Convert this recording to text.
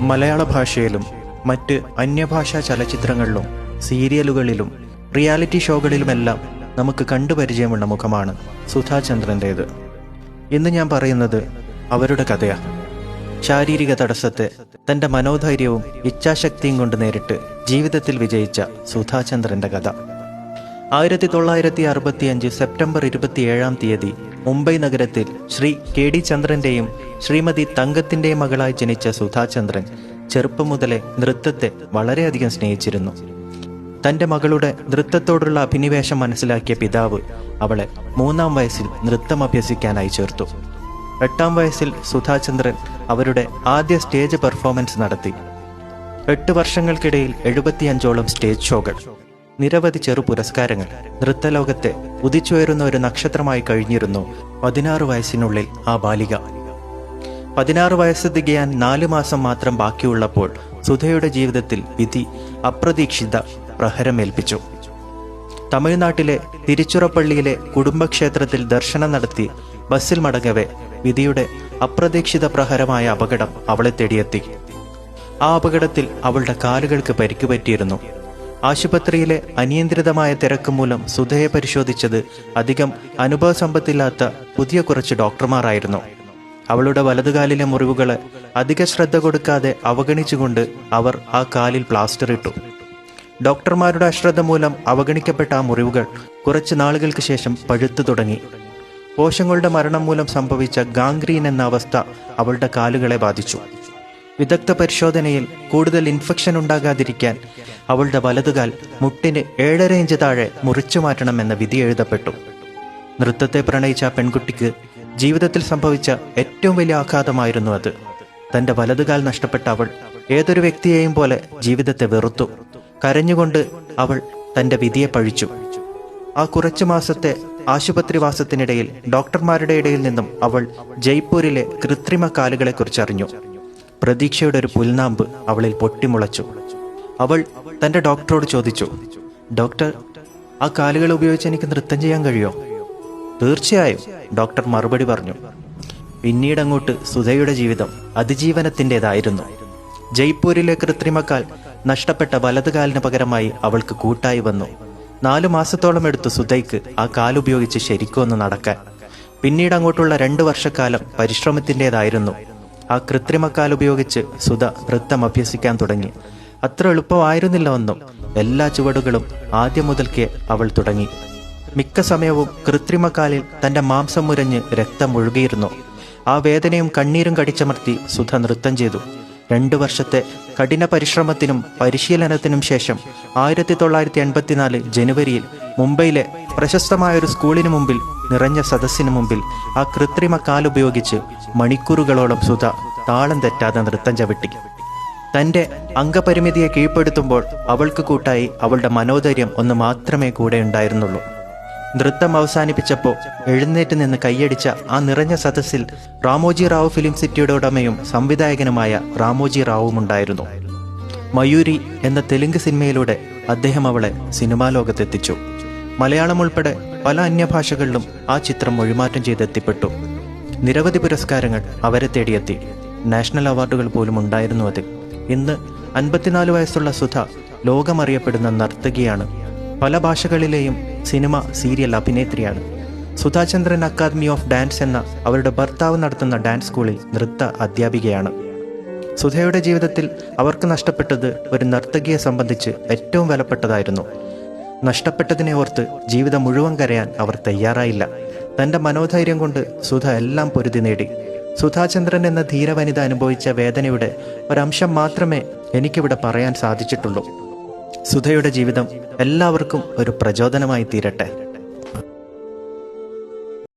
മലയാള ഭാഷയിലും മറ്റ് അന്യഭാഷാ ചലച്ചിത്രങ്ങളിലും സീരിയലുകളിലും റിയാലിറ്റി ഷോകളിലുമെല്ലാം നമുക്ക് കണ്ടുപരിചയമുള്ള മുഖമാണ് സുധാചന്ദ്രന്റേത് ഇന്ന് ഞാൻ പറയുന്നത് അവരുടെ കഥയാണ് ശാരീരിക തടസ്സത്തെ തന്റെ മനോധൈര്യവും ഇച്ഛാശക്തിയും കൊണ്ട് നേരിട്ട് ജീവിതത്തിൽ വിജയിച്ച സുധാചന്ദ്രന്റെ കഥ. ആയിരത്തി തൊള്ളായിരത്തി അറുപത്തിയഞ്ച് സെപ്റ്റംബർ ഇരുപത്തിയേഴാം തീയതി മുംബൈ നഗരത്തിൽ ശ്രീ കെ ഡി ചന്ദ്രന്റെയും ശ്രീമതി തങ്കത്തിന്റെയും മകളായി ജനിച്ച സുധാചന്ദ്രൻ ചെറുപ്പം മുതലേ നൃത്തത്തെ വളരെയധികം സ്നേഹിച്ചിരുന്നു. തന്റെ മകളുടെ നൃത്തത്തോടുള്ള അഭിനിവേശം മനസ്സിലാക്കിയ പിതാവ് അവളെ മൂന്നാം വയസ്സിൽ നൃത്തം അഭ്യസിക്കാനായി ചേർത്തു. എട്ടാം വയസ്സിൽ സുധാചന്ദ്രൻ അവരുടെ ആദ്യ സ്റ്റേജ് പെർഫോമൻസ് നടത്തി. എട്ട് വർഷങ്ങൾക്കിടയിൽ എഴുപത്തിയഞ്ചോളം സ്റ്റേജ് ഷോകൾ. നിരവധി ചെറു പുരസ്കാരങ്ങൾ. നൃത്തലോകത്തെ ഉദിച്ചുയരുന്ന ഒരു നക്ഷത്രമായി കഴിഞ്ഞിരുന്നു പതിനാറ് വയസ്സിനുള്ളിൽ ആ ബാലിക. പതിനാറ് വയസ്സ് തികയാൻ നാല് മാസം മാത്രം ബാക്കിയുള്ളപ്പോൾ സുധയുടെ ജീവിതത്തിൽ വിധി അപ്രതീക്ഷിത പ്രഹരമേൽപ്പിച്ചു. തമിഴ്നാട്ടിലെ തിരുച്ചുറപ്പള്ളിയിലെ കുടുംബക്ഷേത്രത്തിൽ ദർശനം നടത്തി ബസ്സിൽ മടങ്ങവെ വിധിയുടെ അപ്രതീക്ഷിത പ്രഹരമായ അപകടം അവളെ തേടിയെത്തി. ആ അപകടത്തിൽ അവളുടെ കാലുകൾക്ക് പരിക്ക് പറ്റിയിരുന്നു. ആശുപത്രിയിലെ അനിയന്ത്രിതമായ തിരക്ക് മൂലം സുധയെ പരിശോധിച്ചത് അധികം അനുഭവസമ്പത്തില്ലാത്ത പുതിയ കുറച്ച് ഡോക്ടർമാരായിരുന്നു. അവളുടെ വലതുകാലിലെ മുറിവുകളെ അധിക ശ്രദ്ധ കൊടുക്കാതെ അവഗണിച്ചുകൊണ്ട് അവർ ആ കാലിൽ പ്ലാസ്റ്റർ ഇട്ടു. ഡോക്ടർമാരുടെ അശ്രദ്ധ മൂലം അവഗണിക്കപ്പെട്ട ആ മുറിവുകൾ കുറച്ച് നാളുകൾക്ക് ശേഷം പഴുത്തു തുടങ്ങി. കോശങ്ങളുടെ മരണം മൂലം സംഭവിച്ച ഗാംഗ്രീൻ എന്ന അവസ്ഥ അവളുടെ കാലുകളെ ബാധിച്ചു. വിദഗ്ധ പരിശോധനയിൽ കൂടുതൽ ഇൻഫെക്ഷൻ ഉണ്ടാകാതിരിക്കാൻ അവളുടെ വലതുകാൽ മുട്ടിന് ഏഴര ഇഞ്ച് താഴെ മുറിച്ചു മാറ്റണമെന്ന വിധി എഴുതപ്പെട്ടു. നൃത്തത്തെ പ്രണയിച്ച ആ പെൺകുട്ടിക്ക് ജീവിതത്തിൽ സംഭവിച്ച ഏറ്റവും വലിയ ആഘാതമായിരുന്നു അത്. തന്റെ വലതുകാൽ നഷ്ടപ്പെട്ട അവൾ ഏതൊരു വ്യക്തിയെയും പോലെ ജീവിതത്തെ വെറുത്തു. കരഞ്ഞുകൊണ്ട് അവൾ തന്റെ വിധിയെ പഴിച്ചു. ആ കുറച്ചു മാസത്തെ ആശുപത്രിവാസത്തിനിടയിൽ ഡോക്ടർമാരുടെ ഇടയിൽ നിന്നും അവൾ ജയ്പൂരിലെ കൃത്രിമ കാലുകളെക്കുറിച്ച് അറിഞ്ഞു പ്രതീക്ഷയുടെ ഒരു പുൽനാമ്പ് അവളിൽ പൊട്ടിമുളച്ചു. അവൾ തന്റെ ഡോക്ടറോട് ചോദിച്ചു ഡോക്ടർ ആ കാലുകൾ ഉപയോഗിച്ച് എനിക്ക് നൃത്തം ചെയ്യാൻ കഴിയോ? തീർച്ചയായും ഡോക്ടർ മറുപടി പറഞ്ഞു. പിന്നീട് അങ്ങോട്ട് സുധയുടെ ജീവിതം അതിജീവനത്തിന്റെതായിരുന്നു ജയ്പൂരിലെ കൃത്രിമക്കാൽ നഷ്ടപ്പെട്ട വലതുകാലിന് പകരമായി അവൾക്ക് കൂട്ടായി വന്നു. നാലു മാസത്തോളം എടുത്തു സുധയ്ക്ക് ആ കാലുപയോഗിച്ച് ശരിക്കൊന്ന് നടക്കാൻ. പിന്നീട് അങ്ങോട്ടുള്ള രണ്ടു വർഷക്കാലം പരിശ്രമത്തിന്റെതായിരുന്നു ആ കൃത്രിമക്കാൽ ഉപയോഗിച്ച് സുധ നൃത്തം അഭ്യസിക്കാൻ തുടങ്ങി. അത്ര എളുപ്പമായിരുന്നില്ല ഒന്നും. എല്ലാ ചുവടുകളും ആദ്യം മുതൽക്കേ അവൾ തുടങ്ങി. മിക്ക സമയവും കൃത്രിമക്കാലിൽ തന്റെ മാംസം മുരഞ്ഞ് രക്തം ഒഴുകിയിരുന്നു ആ വേദനയും കണ്ണീരും കടിച്ചമർത്തി സുധ നൃത്തം ചെയ്തു. രണ്ടു വർഷത്തെ കഠിന പരിശ്രമത്തിനും പരിശീലനത്തിനും ശേഷം ആയിരത്തി തൊള്ളായിരത്തി എൺപത്തിനാല് ജനുവരിയിൽ മുംബൈയിലെ പ്രശസ്തമായ ഒരു സ്കൂളിന് മുമ്പിൽ നിറഞ്ഞ സദസ്സിനു മുമ്പിൽ ആ കൃത്രിമ കാലുപയോഗിച്ച് മണിക്കൂറുകളോളം സുധ താളം തെറ്റാതെ നൃത്തം ചവിട്ടി. തന്റെ അംഗപരിമിതിയെ കീഴ്പ്പെടുത്തുമ്പോൾ അവൾക്ക് കൂട്ടായി അവളുടെ മനോധൈര്യം ഒന്ന് മാത്രമേ കൂടെ ഉണ്ടായിരുന്നുള്ളൂ. നൃത്തം അവസാനിപ്പിച്ചപ്പോൾ എഴുന്നേറ്റ് നിന്ന് കൈയടിച്ച ആ നിറഞ്ഞ സദസ്സിൽ റാമോജി റാവു ഫിലിം സിറ്റിയുടെ ഉടമയും സംവിധായകനുമായ റാമോജി റാവുവും ഉണ്ടായിരുന്നു മയൂരി എന്ന തെലുങ്ക് സിനിമയിലൂടെ അദ്ദേഹം അവളെ സിനിമാ ലോകത്തെത്തിച്ചു. മലയാളം ഉൾപ്പെടെ പല അന്യഭാഷകളിലും ആ ചിത്രം മൊഴിമാറ്റം ചെയ്തെത്തിപ്പെട്ടു. നിരവധി പുരസ്കാരങ്ങൾ അവരെ തേടിയെത്തി. നാഷണൽ അവാർഡുകൾ പോലും ഉണ്ടായിരുന്നു അതിൽ. ഇന്ന് അൻപത്തിനാല് വയസ്സുള്ള സുധ ലോകമറിയപ്പെടുന്ന നർത്തകിയാണ് പല ഭാഷകളിലെയും സിനിമ സീരിയൽ അഭിനേത്രിയാണ്. സുധാചന്ദ്രൻ അക്കാദമി ഓഫ് ഡാൻസ് എന്ന അവരുടെ ഭർത്താവ് നടത്തുന്ന ഡാൻസ് സ്കൂളിൽ നൃത്ത അധ്യാപികയാണ്. സുധയുടെ ജീവിതത്തിൽ അവർക്ക് നഷ്ടപ്പെട്ടത് ഒരു നർത്തകിയെ സംബന്ധിച്ച് ഏറ്റവും വിലപ്പെട്ടതായിരുന്നു. നഷ്ടപ്പെട്ടതിനെ ഓർത്ത് ജീവിതം മുഴുവൻ കരയാൻ അവർ തയ്യാറായില്ല. തന്റെ മനോധൈര്യം കൊണ്ട് സുധ എല്ലാം പൊരുതി നേടി. സുധാചന്ദ്രൻ എന്ന ധീരവനിത അനുഭവിച്ച വേദനയുടെ ഒരംശം മാത്രമേ എനിക്കിവിടെ പറയാൻ സാധിച്ചിട്ടുള്ളൂ. സുധയുടെ ജീവിതം എല്ലാവർക്കും ഒരു പ്രചോദനമായി തീരട്ടെ.